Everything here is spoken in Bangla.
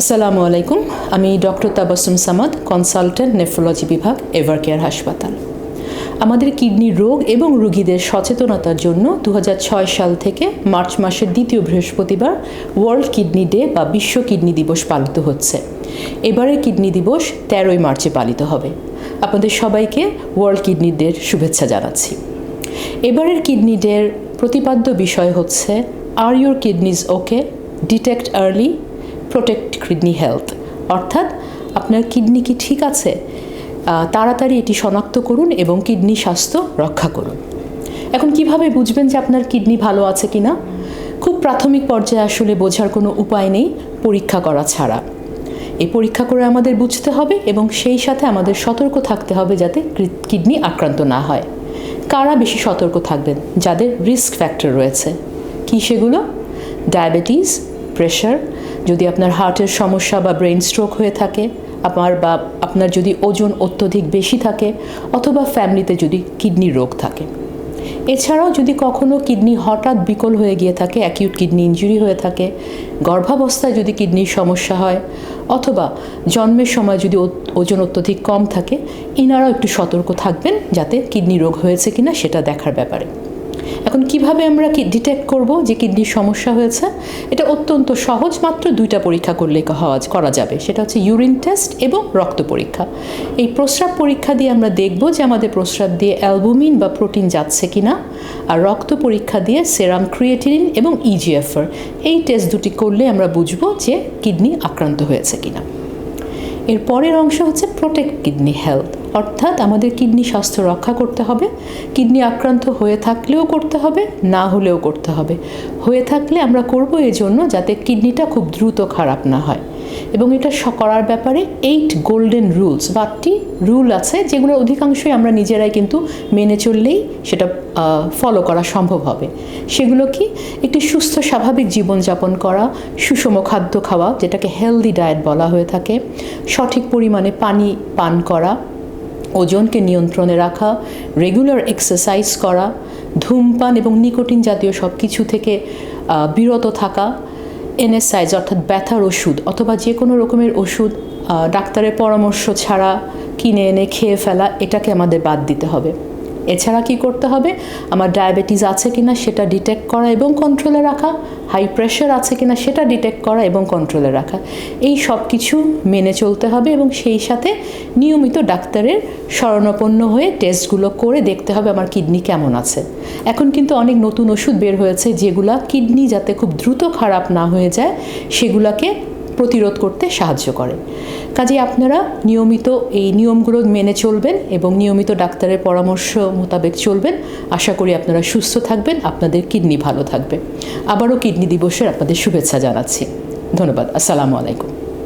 আসসালামু আলাইকুম, আমি doctor Tabassum Samad, consultant nephrology বিভাগ এভার কেয়ার হাসপাতাল। আমাদের কিডনি রোগ এবং রোগীদের সচেতনতার জন্য দু হাজার ছয় সাল থেকে মার্চ মাসের দ্বিতীয় বৃহস্পতিবার ওয়ার্ল্ড কিডনি ডে বা বিশ্ব কিডনি দিবস পালিত হচ্ছে। এবারের কিডনি দিবস তেরোই মার্চে পালিত হবে। আপনাদের সবাইকে ওয়ার্ল্ড কিডনি ডের শুভেচ্ছা জানাচ্ছি। এবারের কিডনি ডের প্রতিপাদ্য বিষয় হচ্ছে are your kidneys okay detect early protect kidney health অর্থাৎ আপনার কিডনি কি ঠিক আছে তাড়াতাড়ি এটি শনাক্ত করুন এবং কিডনি স্বাস্থ্য রক্ষা করুন। এখন কীভাবে বুঝবেন যে আপনার কিডনি ভালো আছে কি না খুব প্রাথমিক পর্যায়ে আসলে বোঝার কোনো উপায় নেই পরীক্ষা করা ছাড়া। এই পরীক্ষা করে আমাদের বুঝতে হবে এবং সেই সাথে আমাদের সতর্ক থাকতে হবে যাতে কিডনি আক্রান্ত না হয়। কারা বেশি সতর্ক থাকবেন? যাদের রিস্ক ফ্যাক্টর রয়েছে। কী সেগুলো? ডায়াবেটিস প্রেশার যদি আপনার হার্টের সমস্যা বা ব্রেন স্ট্রোক হয়ে থাকে আপনার বা আপনার যদি ওজন অত্যধিক বেশি থাকে অথবা ফ্যামিলিতে যদি কিডনি রোগ থাকে। এছাড়াও যদি কখনো কিডনি হঠাৎ বিকল হয়ে গিয়ে থাকে অ্যাকিউট কিডনি ইনজুরি হয়ে থাকে, গর্ভাবস্থায় যদি কিডনির সমস্যা হয়, অথবা জন্মের সময় যদি ওজন অত্যধিক কম থাকে, ইনারাও একটু সতর্ক থাকবেন যাতে কিডনি রোগ হয়েছে কিনা সেটা দেখার ব্যাপারে। এখন কীভাবে আমরা কি ডিটেক্ট করব যে কিডনির সমস্যা হয়েছে? এটা অত্যন্ত সহজ, মাত্র দুইটা পরীক্ষা করলে হওয়া করা যাবে। সেটা হচ্ছে ইউরিন টেস্ট এবং রক্ত পরীক্ষা। এই প্রস্রাব পরীক্ষা দিয়ে আমরা দেখব যে আমাদের প্রস্রাব দিয়ে অ্যালবুমিন বা প্রোটিন যাচ্ছে কিনা, আর রক্ত পরীক্ষা দিয়ে সেরাম ক্রিয়েটিনিন এবং ইজিএফআর এই টেস্ট দুটি করলে আমরা বুঝব যে কিডনি আক্রান্ত হয়েছে কিনা। এর পরের অংশ হচ্ছে প্রোটেক্ট কিডনি হেলথ অর্থাৎ আমাদের কিডনি স্বাস্থ্য রক্ষা করতে হবে, কিডনি আক্রান্ত হয়ে থাকলেও করতে হবে, না হলেও করতে হবে। হয়ে থাকলে আমরা করব এই জন্য যাতে কিডনিটা খুব দ্রুত খারাপ না হয়। এবং এটা করার ব্যাপারে এইট গোল্ডেন রুলস বা আটটি রুল আছে যেগুলো অধিকাংশই আমরা নিজেরাই কিন্তু মেনে চললেই সেটা ফলো করা সম্ভব হবে। সেগুলো কি? একটি সুস্থ স্বাভাবিক জীবনযাপন করা, সুষম খাদ্য খাওয়া, যেটাকে হেলদি ডায়েট বলা হয়ে থাকে, সঠিক পরিমাণে পানি পান করা ওজনকে নিয়ন্ত্রণে রাখা রেগুলার এক্সারসাইজ করা, ধূমপান এবং নিকোটিন জাতীয় সব কিছু থেকে বিরত থাকা এনএসআইজ অর্থাৎ ব্যথার ওষুধ অথবা যে কোনো রকমের ওষুধ ডাক্তারের পরামর্শ ছাড়া কিনে এনে খেয়ে ফেলা, এটাকে আমাদের বাদ দিতে হবে। এছাড়া কি করতে হবে? আমার ডায়াবেটিস আছে কিনা সেটা ডিটেক্ট করা এবং কন্ট্রোলে রাখা হাই প্রেশার আছে কিনা সেটা ডিটেক্ট করা এবং কন্ট্রোলে রাখা। এই সব কিছু মেনে চলতে হবে এবং সেই সাথে নিয়মিত ডাক্তারের শরণাপন্ন হয়ে টেস্টগুলো করে দেখতে হবে আমার কিডনি কেমন আছে। এখন কিন্তু অনেক নতুন ওষুধ বের হয়েছে যেগুলা কিডনি যাতে খুব দ্রুত খারাপ না হয়ে যায়, সেগুলাকে প্রতিরোধ করতে সাহায্য করে। কাজে আপনারা নিয়মিত এই নিয়মগুলো মেনে চলবেন এবং নিয়মিত ডাক্তারের পরামর্শ মোতাবেক চলবেন। আশা করি আপনারা সুস্থ থাকবেন, আপনাদের কিডনি ভালো থাকবে। আবারও কিডনি দিবসের আপনাদের শুভেচ্ছা জানাচ্ছি। ধন্যবাদ, আসসালামু আলাইকুম।